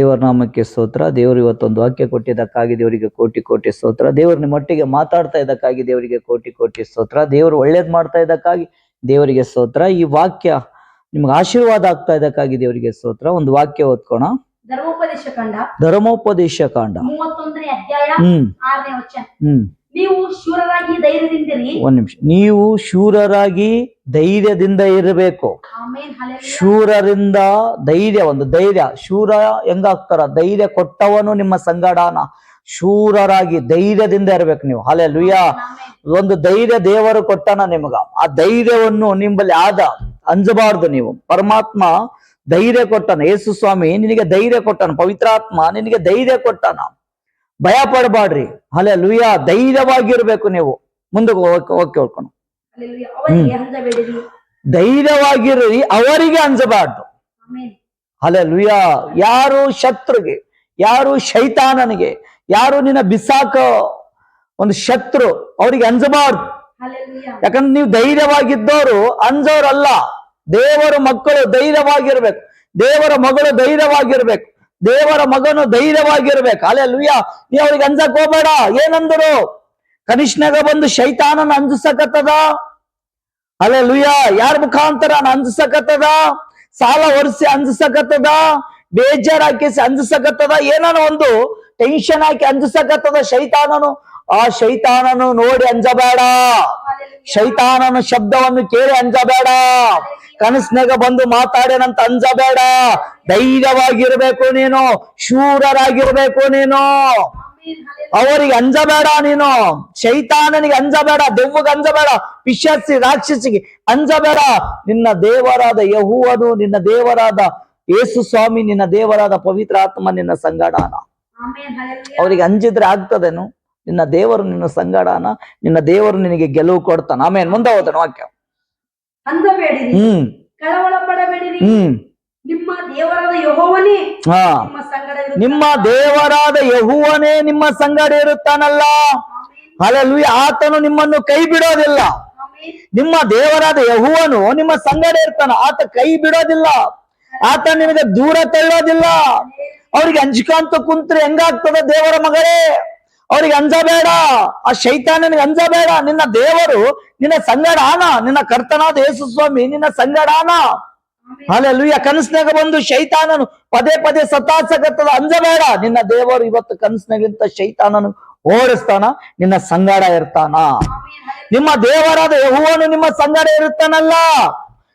ದೇವರ ನಾಮಕ್ಕೆ ಸ್ತೋತ್ರ. ದೇವರು ಇವತ್ತೊಂದು ವಾಕ್ಯ ಕೊಟ್ಟಿದ್ದಕ್ಕಾಗಿ ದೇವರಿಗೆ ಕೋಟಿ ಕೋಟಿ ಸ್ತೋತ್ರ. ದೇವರು ನಿಮ್ಮೊಟ್ಟಿಗೆ ಮಾತಾಡ್ತಾ ಇದ್ದಕ್ಕಾಗಿ ದೇವರಿಗೆ ಕೋಟಿ ಕೋಟಿ ಸ್ತೋತ್ರ. ದೇವರು ಒಳ್ಳೇದ್ ಮಾಡ್ತಾ ಇದ್ದಕ್ಕಾಗಿ ದೇವರಿಗೆ ಸ್ತೋತ್ರ. ಈ ವಾಕ್ಯ ನಿಮ್ಗೆ ಆಶೀರ್ವಾದ ಆಗ್ತಾ ಇದ್ದಕ್ಕಾಗಿ ದೇವರಿಗೆ ಸ್ತೋತ್ರ. ಒಂದು ವಾಕ್ಯ ಓದ್ಕೋಣ. ಧರ್ಮೋಪದೇಶ ಕಾಂಡ. ಧರ್ಮೋಪದೇಶ ಕಾಂಡ. ಮೂವತ್ತೊಂದನೇ ಅಧ್ಯಾಯ ಹ್ಮ್. ಹ್ಮ್. ನೀವು ಶೂರರಾಗಿ ಧೈರ್ಯದಿಂದಿರಿ ಒಂದ್ ನಿಮಿಷ. ನೀವು ಶೂರರಾಗಿ ಧೈರ್ಯದಿಂದ ಇರಬೇಕು. ಶೂರರಿಂದ ಧೈರ್ಯ ಒಂದು ಧೈರ್ಯ. ಶೂರ ಹೆಂಗಾಗ್ತಾರ ಧೈರ್ಯ ಕೊಟ್ಟವನು ನಿಮ್ಮ ಸಂಗಡಾನ. ಶೂರರಾಗಿ ಧೈರ್ಯದಿಂದ ಇರ್ಬೇಕು ನೀವು. ಹಲೆ ಲುಯ್ಯ. ಒಂದು ಧೈರ್ಯ ದೇವರು ಕೊಟ್ಟನ ನಿಮಗ. ಆ ಧೈರ್ಯವನ್ನು ನಿಂಬಲ್ಲಿ ಆದ ಅಂಜಬಾರ್ದು ನೀವು. ಪರಮಾತ್ಮ ಧೈರ್ಯ ಕೊಟ್ಟನ. ಯೇಸು ಸ್ವಾಮಿ ನಿನಗೆ ಧೈರ್ಯ ಕೊಟ್ಟನ. ಪವಿತ್ರಾತ್ಮ ನಿನಗೆ ಧೈರ್ಯ ಕೊಟ್ಟನ. ಭಯ ಪಡಬಾಡ್ರಿ. ಅಲ್ಲ ಲುಯ್ಯ ಧೈರ್ಯವಾಗಿರ್ಬೇಕು ನೀವು. ಮುಂದಕ್ಕೆ ಓಕೆ ಹೋಗ್ಕೊಂಡು ಧೈರ್ಯವಾಗಿರ್ರಿ ಅವರಿಗೆ ಅಂಜಬಾರ್ದು. ಅಲ್ಲ ಅಲೆ ಲುಯ್ಯ ಯಾರು ಶತ್ರುಗೆ ಯಾರು ಶೈತಾನನಿಗೆ ಯಾರು ನಿನ್ನ ಬಿಸಾಕ ಒಂದು ಶತ್ರು ಅವರಿಗೆ ಅಂಜಬಾರ್ದು. ಯಾಕಂದ್ರೆ ನೀವು ಧೈರ್ಯವಾಗಿದ್ದವರು ಅಂಜೋರಲ್ಲ. ದೇವರ ಮಕ್ಕಳು ಧೈರ್ಯವಾಗಿರ್ಬೇಕು. ದೇವರ ಮಗಳು ಧೈರ್ಯವಾಗಿರ್ಬೇಕು. ದೇವರ ಮಗನು ಧೈರ್ಯವಾಗಿರ್ಬೇಕು. ಅಲ್ಲೇ ಲುಯ್ಯ ನೀ ಅವ್ರಿಗೆ ಅಂಜಕ್ ಹೋಗ್ಬೇಡ. ಏನಂದರು? ಕನಿಷ್ಣಗ ಬಂದು ಶೈತಾನನ ಅಂಜಿಸಕತ್ತದ? ಅಲೆ ಲುಯ್ಯ ಯಾರ ಮುಖಾಂತರ ಅಂಜಿಸಕತ್ತದ? ಸಾಲ ಒರೆಸಿ ಅಂಜಿಸಕತ್ತದ? ಬೇಜಾರ್ ಹಾಕಿಸಿ ಅಂಜಿಸಕತ್ತದ? ಏನಾನ ಒಂದು ಟೆನ್ಷನ್ ಹಾಕಿ ಅಂಜಿಸಕತ್ತದ ಶೈತಾನನು? ಆ ಶೈತಾನನು ನೋಡಿ ಅಂಜಬೇಡ. ಶೈತಾನನ ಶಬ್ದವನ್ನು ಕೇಳಿ ಅಂಜಬೇಡ. ಕನಸ್ನಾಗ ಬಂದು ಮಾತಾಡೇನಂತ ಅಂಜಬೇಡ. ಧೈರ್ಯವಾಗಿರ್ಬೇಕು ನೀನು ಶೂರರಾಗಿರ್ಬೇಕು ನೀನು. ಅವರಿಗೆ ಅಂಜಬೇಡ ನೀನು. ಶೈತಾನನಿಗೆ ಅಂಜಬೇಡ ದೆವ್ವಗೆ ಅಂಜಬೇಡ ಪಿಶಾಸಿ ರಾಕ್ಷಸಿಗೆ ಅಂಜಬೇಡ. ನಿನ್ನ ದೇವರಾದ ಯಹುವನು ನಿನ್ನ ದೇವರಾದ ಯೇಸು ಸ್ವಾಮಿ ನಿನ್ನ ದೇವರಾದ ಪವಿತ್ರ ಆತ್ಮ ನಿನ್ನ ಸಂಗಡಾನ. ಅವರಿಗೆ ಅಂಜಿದ್ರೆ ಆಗ್ತದೇನು? ನಿನ್ನ ದೇವರು ನಿನ್ನ ಸಂಗಡಾನ ನಿನ್ನ ದೇವರು ನಿನಗೆ ಗೆಲುವು ಕೊಡ್ತಾನ. ಆಮೇಲೆ ಮುಂದೆ ಹೋದನು ವಾಕ್ಯ ಹ್ಮ್. ಹ್ಮ್. ನಿಮ್ಮ ದೇವರಾದ ಯೆಹೋವನೇ ನಿಮ್ಮ ದೇವರಾದ ಯಹುವನೇ ನಿಮ್ಮ ಸಂಗಡ ಇರುತ್ತಾನಲ್ಲ. ಅಲ್ಲೂ ಆತನು ನಿಮ್ಮನ್ನು ಕೈ ಬಿಡೋದಿಲ್ಲ. ನಿಮ್ಮ ದೇವರಾದ ಯಹುವನು ನಿಮ್ಮ ಸಂಗಡ ಇರ್ತಾನ. ಆತ ಕೈ ಬಿಡೋದಿಲ್ಲ. ಆತ ನಿಮಗೆ ದೂರ ತಳ್ಳೋದಿಲ್ಲ. ಅವ್ರಿಗೆ ಅಂಜಿಕಾಂತ ಕುಂತ್ರೆ ಹೆಂಗಾಗ್ತದ ದೇವರ ಮಗಳೇ? ಅವ್ರಿಗೆ ಅಂಜಬೇಡ ಆ ಶೈತಾನನಿಗೆ ಅಂಜಬೇಡ ನಿನ್ನ ದೇವರು ನಿನ್ನ ಸಂಗಡಾನ ನಿನ್ನ ಕರ್ತನಾದ ಯೇಸು ಸ್ವಾಮಿ ನಿನ್ನ ಸಂಗಡಾನ. ಅಲ್ಲೆಲ್ಲೂಯ ಕನಸ್ನಾಗ ಬಂದು ಶೈತಾನನು ಪದೇ ಪದೇ ಸತಾಸಗತ್ತದ ಅಂಜಬೇಡ ನಿನ್ನ ದೇವರು ಇವತ್ತು ಕನಸ್ನಾಗಿಂತ ಶೈತಾನನು ಓಡಿಸ್ತಾನ. ನಿನ್ನ ಸಂಗಡ ಇರ್ತಾನ. ನಿಮ್ಮ ದೇವರಾದ ಯಹುವನು ನಿಮ್ಮ ಸಂಗಡ ಇರುತ್ತಾನಲ್ಲ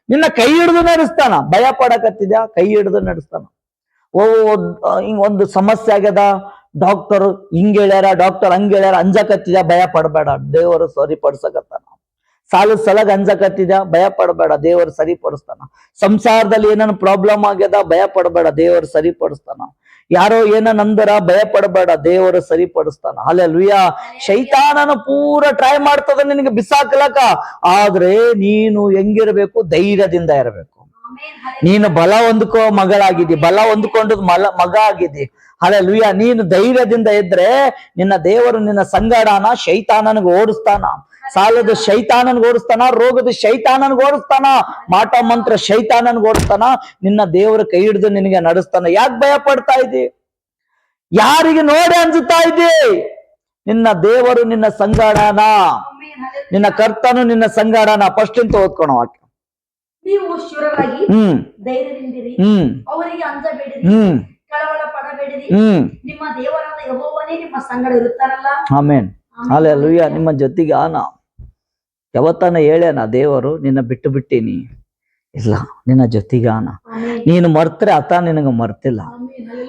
ನಿನ್ನ ಕೈ ಹಿಡಿದು ನಡೆಸ್ತಾನ. ಭಯ ಪಡಕತ್ತಿದ್ಯಾ? ಕೈ ಹಿಡಿದು ನಡೆಸ್ತಾನ. ಓ ಹಿಂಗ್ ಒಂದು ಸಮಸ್ಯೆ ಆಗ್ಯದ. ಡಾಕ್ಟರ್ ಹಿಂಗ್ ಹೇಳ್ಯಾರ ಡಾಕ್ಟರ್ ಹಂಗ್ ಹೇಳ್ಯಾರ ಅಂಜಕತ್ತಿದ್ಯಾ ಭಯ ಪಡಬೇಡ. ದೇವರು ಸರಿಪಡಿಸಕತ್ತಾನ. ಸಾಲು ಸಲಗ ಅಂಜಕತ್ತಿದ ಭಯ ಪಡಬೇಡ. ದೇವರು ಸರಿಪಡಿಸ್ತಾನ. ಸಂಸಾರದಲ್ಲಿ ಏನನ್ನ ಪ್ರಾಬ್ಲಮ್ ಆಗ್ಯದ ಭಯ ಪಡಬೇಡ. ದೇವರು ಸರಿಪಡಿಸ್ತಾನ. ಯಾರೋ ಏನನ್ ಅಂದರ ಭಯ ಪಡಬೇಡ. ದೇವರು ಸರಿಪಡಿಸ್ತಾನ. ಅಲ್ಲೇ ಲುಯ್ಯ ಶೈತಾನನು ಪೂರ ಟ್ರೈ ಮಾಡ್ತದ ನಿನಗೆ ಬಿಸಾಕ್ಲಕ ಆದ್ರೆ ನೀನು ಹೆಂಗಿರ್ಬೇಕು? ಧೈರ್ಯದಿಂದ ಇರಬೇಕು. ನೀನು ಬಲ ಹೊಂದ್ಕೋ ಮಗಳಾಗಿದ್ದಿ. ಬಲ ಹೊಂದ್ಕೊಂಡದ್ ಮಲ ಮಗ ಆಗಿದ್ದಿ. ಅಲ್ಲ ಲುಯ್ಯ ನೀನು ಧೈರ್ಯದಿಂದ ಇದ್ರೆ ನಿನ್ನ ದೇವರು ನಿನ್ನ ಸಂಗಡಾನ ಶೈತಾನನಿಗೆ ಓಡಿಸ್ತಾನ. ಸಾಲದ ಶೈತಾನನ್ಗೆ ಓಡಿಸ್ತಾನ ರೋಗದ ಶೈತಾನನ್ಗೆ ಓಡಿಸ್ತಾನ ಮಾಟ ಮಂತ್ರ ಶೈತಾನನ್ಗೆ ಓಡಿಸ್ತಾನ ನಿನ್ನ ದೇವರ ಕೈ ಹಿಡಿದು ನಿನಗೆ ನಡೆಸ್ತಾನ. ಯಾಕೆ ಭಯ ಪಡ್ತಾ ಇದ್ದಿ? ಯಾರಿಗೆ ನೋಡಿ ಅನ್ಸುತ್ತಾ ಇದ್ದಿ? ನಿನ್ನ ದೇವರು ನಿನ್ನ ಸಂಗಡನ. ನಿನ್ನ ಕರ್ತನು ನಿನ್ನ ಸಂಗಡನ. ಫಸ್ಟ್ ಅಂತ ಓದ್ಕೊಣ ವಾಕ್ಯ ನೀವು ಹ್ಮ್. ಹ್ಮ್. ಹ್ಮ್. ಹ್ಮ್. ನಿಮ್ಮ ದೇವರಾದ ಯೆಹೋವನೇ ನಿಮ್ಮ ಸಂಗಡ ಇರುತ್ತಾರಲ್ಲ. ಆಮೇನ್. ಅಲ್ಲೆಲ್ಲೂಯ್ಯ ನಿಮ್ಮ ಜೊತೆಗೆ ಆನ. ಯಾವತ್ತಾನ ಹೇಳ್ಯಾನ ದೇವರು ನಿನ್ನ ಬಿಟ್ಟು ಬಿಟ್ಟೀನಿ. ಇಲ್ಲ ನಿನ್ನ ಜೊತೆಗೆ ಆನ. ನೀನು ಮರ್ತರೆ ಆತ ನಿನಗ ಮರ್ತಿಲ್ಲ.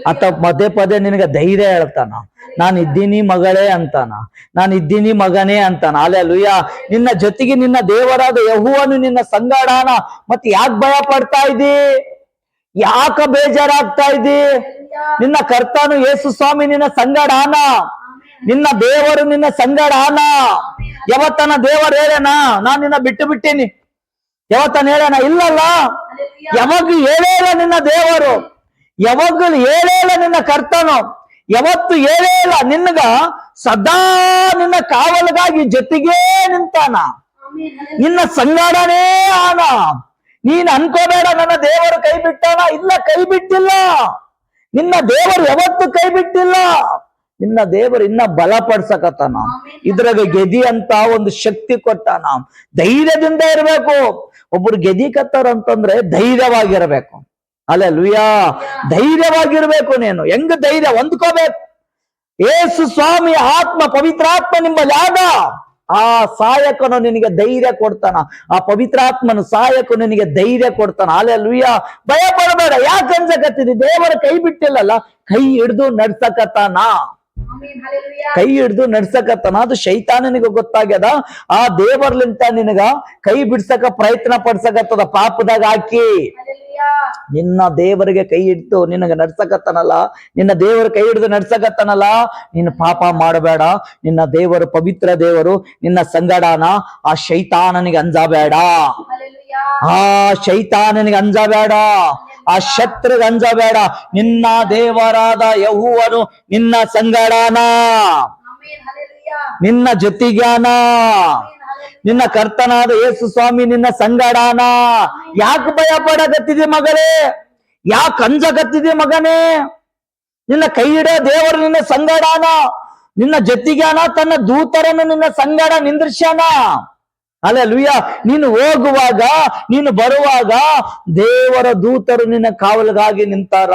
ಆತ ಪದೇ ಪದೇ ನಿನಗ ಧೈರ್ಯ ಹೇಳ್ತಾನ. ನಾನು ಇದ್ದೀನಿ ಮಗಳೇ ಅಂತಾನ. ನಾನು ಇದ್ದೀನಿ ಮಗನೇ ಅಂತಾನ. ಅಲ್ಲೆಲ್ಲೂಯ್ಯ ನಿನ್ನ ಜೊತೆಗೆ ನಿನ್ನ ದೇವರಾದ ಯಹುವನು ನಿನ್ನ ಸಂಗಡಾನ ಮತ್ತೆ ಯಾಕೆ ಭಯ ಪಡ್ತಾ ಇದ್ದಿ? ಯಾಕ ಬೇಜಾರಾಗ್ತಾ ಇದ್ದಿ? ನಿನ್ನ ಕರ್ತನು ಯೇಸು ಸ್ವಾಮಿ ನಿನ್ನ ಸಂಗಡಾನ. ನಿನ್ನ ದೇವರು ನಿನ್ನ ಸಂಗಡಾನ. ಯಾವತ್ತನ ದೇವರು ಹೇಳೇನ ನಾನ್ ನಿನ್ನ ಬಿಟ್ಟು ಬಿಟ್ಟೀನಿ. ಯಾವತ್ತನ ಹೇಳೇನ ಇಲ್ಲಲ್ಲ. ಯಾವಾಗ ಹೇಳೇ ಇಲ್ಲ ನಿನ್ನ ದೇವರು. ಯಾವಾಗಲೂ ಹೇಳೇಲ ನಿನ್ನ ಕರ್ತನು. ಯಾವತ್ತು ಹೇಳೇಲ ನಿನ್ಗ ಸದಾ ನಿನ್ನ ಕಾವಲಗಾಗಿ ಜೊತೆಗೇ ನಿಂತಾನ. ನಿನ್ನ ಸಂಗಡನೇ ಆನ. ನೀನ್ ಅನ್ಕೋಬೇಡ ನನ್ನ ದೇವರು ಕೈ ಬಿಟ್ಟಾನ? ಇಲ್ಲ ಕೈ ಬಿಟ್ಟಿಲ್ಲ. ನಿನ್ನ ದೇವರು ಯಾವತ್ತು ಕೈ ಬಿಟ್ಟಿಲ್ಲ. ನಿನ್ನ ದೇವರು ಇನ್ನ ಬಲಪಡ್ಸಕತ್ತಾನ. ಇದ್ರಾಗ ಗೆದಿ ಅಂತ ಒಂದು ಶಕ್ತಿ ಕೊಟ್ಟಾನ. ಧೈರ್ಯದಿಂದ ಇರಬೇಕು. ಒಬ್ರು ಗೆದಿಕತ್ತಾರ ಅಂತಂದ್ರೆ ಧೈರ್ಯವಾಗಿರ್ಬೇಕು. ಅಲ್ಲ ಲುಯಾ ಧೈರ್ಯವಾಗಿರ್ಬೇಕು ನೀನು. ಹೆಂಗ್ ಧೈರ್ಯ? ಹೊಂದ್ಕೋಬೇಕು. ಏಸು ಸ್ವಾಮಿ ಆತ್ಮ ಪವಿತ್ರಾತ್ಮ ನಿಮ್ಮ ಆದ. ಆ ಸಹಾಯಕನು ನಿನಗೆ ಧೈರ್ಯ ಕೊಡ್ತಾನ. ಆ ಪವಿತ್ರಾತ್ಮನು ಸಹಾಯಕನು ನಿನಗೆ ಧೈರ್ಯ ಕೊಡ್ತಾನ. ಅಲ್ಲೇ ಲುಯ್ಯ ಭಯ ಪಡಬೇಡ. ಯಾಕೆ ಅನ್ಸಕತ್ತಿದಿ ದೇವರ ಕೈ ಬಿಟ್ಟಿಲ್ಲಲ್ಲ? ಕೈ ಹಿಡ್ದು ನಡ್ಸಕತ್ತಾನ. ಕೈ ಹಿಡ್ದು ನಡ್ಸಕತ್ತಾನ ಅದು ಶೈತಾನನಿಗೆ ಗೊತ್ತಾಗ್ಯದ. ಆ ದೇವರ್ಲಿಂತ ನಿನಗ ಕೈ ಬಿಡ್ಸಕ ಪ್ರಯತ್ನ ಪಡ್ಸಕತ್ತದ ಪಾಪದಾಗ ಹಾಕಿ. ನಿನ್ನ ದೇವರಿಗೆ ಕೈ ಹಿಡ್ದು ನಿನಗೆ ನಡ್ಸಕತ್ತನಲ್ಲ ನಿನ್ನ ದೇವರ ಕೈ ಹಿಡಿದು ನಡ್ಸಕತ್ತನಲ್ಲ ನಿನ್ನ ಪಾಪ ಮಾಡಬೇಡ ನಿನ್ನ ದೇವರು ಪವಿತ್ರ ದೇವರು ನಿನ್ನ ಸಂಗಡಾನ ಆ ಶೈತಾನನಿಗೆ ಅಂಜಬೇಡ. ಆ ಶೈತಾನನಿಗೆ ಅಂಜಬೇಡ ಆ ಶತ್ರುಗೆ ಅಂಜಬೇಡ ನಿನ್ನ ದೇವರಾದ ಯಹುವನು ನಿನ್ನ ಸಂಗಡಾನ. ನಿನ್ನ ಜೊತೆಗಾನ. ನಿನ್ನ ಕರ್ತನಾದ ಯೇಸು ಸ್ವಾಮಿ ನಿನ್ನ ಸಂಗಡಾನ ಯಾಕೆ ಭಯ ಪಡಗತ್ತಿದೆ ಮಗಳೇ ಯಾಕೆ ಕಂಜಗತ್ತಿದೆ ಮಗನೇ ನಿನ್ನ ಕೈ ಹಿಡೋ ದೇವರು ನಿನ್ನ ಸಂಗಡಾನ ನಿನ್ನ ಜತಿಗಾನ ತನ್ನ ದೂತರನ್ನು ನಿನ್ನ ಸಂಗಡ ನಿಂದ್ರಿಸ್ಯಾನ ಅಲ್ಲ ಲುಯ್ಯ ನೀನು ಹೋಗುವಾಗ ನೀನು ಬರುವಾಗ ದೇವರ ದೂತರು ನಿನ್ನ ಕಾವಲಿಗಾಗಿ ನಿಂತಾರ.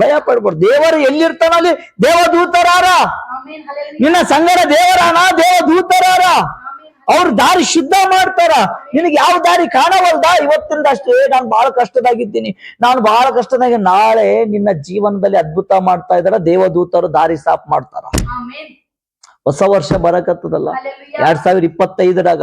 ಭಯ ಪಡ್ಬಾರ್ದು ದೇವರು ಎಲ್ಲಿರ್ತಾನ ಅಲ್ಲಿ ದೇವ ದೂತರಾರ ಆಮೆನ್. ಹಲ್ಲೆಲೂಯಾ. ನಿನ್ನ ಸಂಗಡ ದೇವರಾನ ದೇವ ದೂತರಾರ ಆಮೆನ್. ಅವ್ರ ದಾರಿ ಶುದ್ಧ ಮಾಡ್ತಾರ. ನಿನಗೆ ಯಾವ ದಾರಿ ಕಾಣವಲ್ದ? ಇವತ್ತಿಂದ ಅಷ್ಟೇ, ನಾನು ಬಹಳ ಕಷ್ಟದಾಗಿದ್ದೀನಿ. ನಾನು ಬಹಳ ಕಷ್ಟದಾಗ ನಾಳೆ ನಿನ್ನ ಜೀವನದಲ್ಲಿ ಅದ್ಭುತ ಮಾಡ್ತಾ ಇದಾರ ದೇವದೂತರು ದಾರಿ ಸಾಫ್ ಮಾಡ್ತಾರ. ಹೊಸ ವರ್ಷ ಬರಕತ್ತದಲ್ಲ. ಎರಡ್ ಸಾವಿರ ಇಪ್ಪತ್ತೈದರಾಗ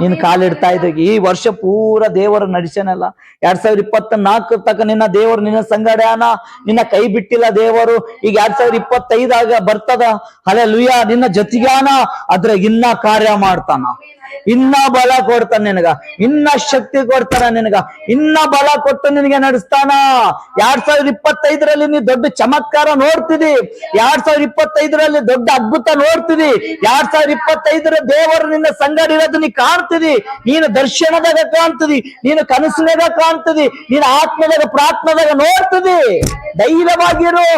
ನೀನ್ ಕಾಲಿಡ್ತಾ ಇದ್ದಾಗ ಈ ವರ್ಷ ಪೂರ ದೇವರ ನಡೆಸನಲ್ಲ. ಎರಡ್ ಸಾವಿರ ಇಪ್ಪತ್ತ ನಾಲ್ಕು ತಕ ನಿನ್ನ ದೇವರು ನಿನ್ನ ಸಂಗಡಾನ ನಿನ್ನ ಕೈ ಬಿಟ್ಟಿಲ್ಲ ದೇವರು. ಈಗ ಎರಡ್ ಸಾವಿರ ಇಪ್ಪತ್ತೈದಾಗ ಬರ್ತದ? ಅಲೆ ಲುಯ್ಯ ನಿನ್ನ ಜೊತೆಗಾನ ಅದ್ರಾಗ ಇನ್ನ ಕಾರ್ಯ ಮಾಡ್ತಾನ. ಇನ್ನ ಬಲ ಕೊಡ್ತಾನ ನಿನಗ, ಇನ್ನ ಶಕ್ತಿ ಕೊಡ್ತಾನ ನಿನಗ, ಇನ್ನ ಬಲ ಕೊಟ್ಟು ನಿನಗೆ ನಡೆಸ್ತಾನ. ಎರಡ್ ಸಾವಿರದ ಇಪ್ಪತ್ತೈದರಲ್ಲಿ ನೀ ದೊಡ್ಡ ಚಮತ್ಕಾರ ನೋಡ್ತಿದಿ. ಎರಡ್ ಸಾವಿರದ ಇಪ್ಪತ್ತೈದರಲ್ಲಿ ದೊಡ್ಡ ಅದ್ಭುತ ನೋಡ್ತಿದಿ. ಎರಡ್ ಸಾವಿರದ ಇಪ್ಪತ್ತೈದರ ದೇವರು ನಿನ್ನ ಸಂಗಡ ಇರೋದು ನೀ ಕಾಣ್ತಿದಿ. ನೀನು ದರ್ಶನದಾಗ ಕಾಣ್ತಿದಿ, ನೀನು ಕನಸಿನಾಗ ಕಾಣ್ತಿದಿ, ನೀನು ಆತ್ಮದಾಗ ಪ್ರಾರ್ಥನದಾಗ ನೋಡ್ತಿದಿ. ಧೈರ್ಯವಾಗಿರು.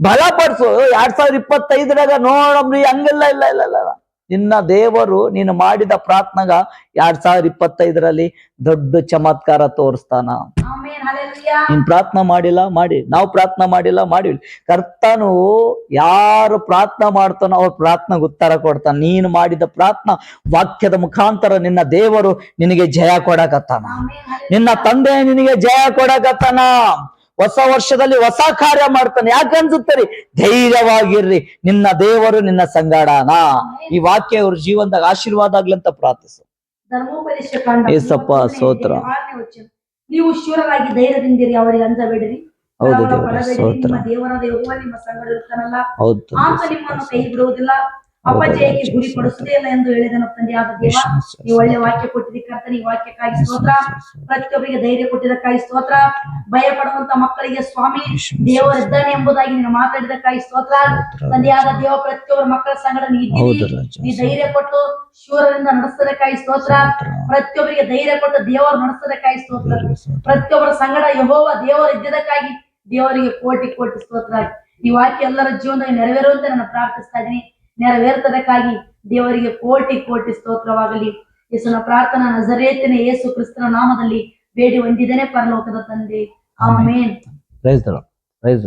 ಬಲಪಡಿಸು. ಎರಡ್ ಸಾವಿರದ ಇಪ್ಪತ್ತೈದರಾಗ ನೋಡಮ್ರಿ ಹಂಗೆಲ್ಲ ಇಲ್ಲ ಇಲ್ಲ ಇಲ್ಲ ಇಲ್ಲ. ನಿನ್ನ ದೇವರು ನೀನು ಮಾಡಿದ ಪ್ರಾರ್ಥನೆಗ ಎರಡ್ ಸಾವಿರ ಇಪ್ಪತ್ತೈದರಲ್ಲಿ ದೊಡ್ಡ ಚಮತ್ಕಾರ ತೋರಿಸ್ತಾನ. ನೀನ್ ಪ್ರಾರ್ಥನೆ ಮಾಡಿಲ್ಲ ಮಾಡಿ. ನಾವು ಪ್ರಾರ್ಥನೆ ಮಾಡಿಲ್ಲ ಮಾಡಿ ಕರ್ತನು ಯಾರು ಪ್ರಾರ್ಥನೆ ಮಾಡ್ತಾನೋ ಅವ್ರ ಪ್ರಾರ್ಥನೆಗೆ ಉತ್ತರ ಕೊಡ್ತಾನ. ನೀನು ಮಾಡಿದ ಪ್ರಾರ್ಥನಾ ವಾಕ್ಯದ ಮುಖಾಂತರ ನಿನ್ನ ದೇವರು ನಿನಗೆ ಜಯ ಕೊಡಕತ್ತಾನ. ನಿನ್ನ ತಂದೆ ನಿನಗೆ ಜಯ ಕೊಡಕತ್ತಾನ. ಹೊಸ ವರ್ಷದಲ್ಲಿ ಹೊಸ ಕಾರ್ಯ ಮಾಡ್ತಾನೆ. ಯಾಕೆ ಅನ್ಸುತ್ತೀರಿ ಧೈರ್ಯವಾಗಿರ್ರಿ. ನಿನ್ನ ದೇವರು ನಿನ್ನ ಸಂಗಾಡಾನ. ಈ ವಾಕ್ಯ ಅವ್ರ ಜೀವನದಾಗ ಆಶೀರ್ವಾದ ಆಗ್ಲಿ ಅಂತ ಪ್ರಾರ್ಥಿಸು. ಏಸಪ್ಪ, ವಚನ. ನೀವು ಶೂರರಾಗಿ ಧೈರ್ಯದಿಂದಿರಿ ಅವರಿಗೆ ಅಂಜಬೇಡಿರಿ. ಹೌದು ದೇವರೇ, ಸ್ತೋತ್ರ. ನಿಮ್ಮ ದೇವರಾದ ಯೆಹೋವ ನಿಮ್ಮ ಸಂಗಡ ಇರ್ತಾನಲ್ಲ ಹೌದು ಆತ ನಿಮ್ಮನ್ನು ಕೈ ಬಿಡುವುದಿಲ್ಲ ಅಪಜಯಕ್ಕೆ ಗುರಿ ಪಡಿಸುವುದೇ ಇಲ್ಲ ಎಂದು ಹೇಳಿದನು ತಂದೆಯಾದ ದೇವ ನೀವು ಒಳ್ಳೆ ವಾಕ್ಯ ಕೊಟ್ಟಿದ್ದೀ ಕರ್ತನ ಈ ವಾಕ್ಯಕ್ಕಾಗಿ ಸ್ತೋತ್ರ. ಪ್ರತಿಯೊಬ್ಬರಿಗೆ ಧೈರ್ಯ ಕೊಟ್ಟಿದ್ದಕ್ಕಾಗಿ ಸ್ತೋತ್ರ. ಭಯ ಪಡುವಂತ ಮಕ್ಕಳಿಗೆ ಸ್ವಾಮಿ ದೇವರಿದ್ದಾನೆ ಎಂಬುದಾಗಿ ನೀನು ಮಾತಾಡಿದಕ್ಕಾಗಿ ಸ್ತೋತ್ರ. ತಂದೆಯಾದ ದೇವ ಪ್ರತಿಯೊಬ್ಬರ ಮಕ್ಕಳ ಸಂಗಡ ನೀ ನೀ ಧೈರ್ಯ ಕೊಟ್ಟು ಶೂರರಿಂದ ನಡೆಸದಕ್ಕಾಗಿ ಸ್ತೋತ್ರ. ಪ್ರತಿಯೊಬ್ಬರಿಗೆ ಧೈರ್ಯ ಕೊಟ್ಟು ದೇವರು ನಡೆಸದಕ್ಕಾಗಿ ಸ್ತೋತ್ರ. ಪ್ರತಿಯೊಬ್ಬರ ಸಂಗಡ ಯಹೋವ ದೇವರು ಇದ್ದಕ್ಕಾಗಿ ದೇವರಿಗೆ ಕೋಟಿ ಕೋಟಿ ಸ್ತೋತ್ರ. ಈ ವಾಕ್ಯ ಎಲ್ಲರ ಜೀವನದಲ್ಲಿ ನೆರವೇರುವಂತೆ ನಾನು ಪ್ರಾರ್ಥಿಸ್ತಾ ಇದ್ದೀನಿ. ನೆರವೇರ್ತದಕ್ಕಾಗಿ ದೇವರಿಗೆ ಕೋಟಿ ಕೋಟಿ ಸ್ತೋತ್ರವಾಗಲಿ. ಯೇಸುನ ಪ್ರಾರ್ಥನಾ ನಜರೇತಿನ ಯೇಸು ಕ್ರಿಸ್ತನ ನಾಮದಲ್ಲಿ ಬೇಡಿ ಹೊಂದಿದನೆ ಪರಲೋಕದ ತಂದೆ. ಆಮೇನ್. Price price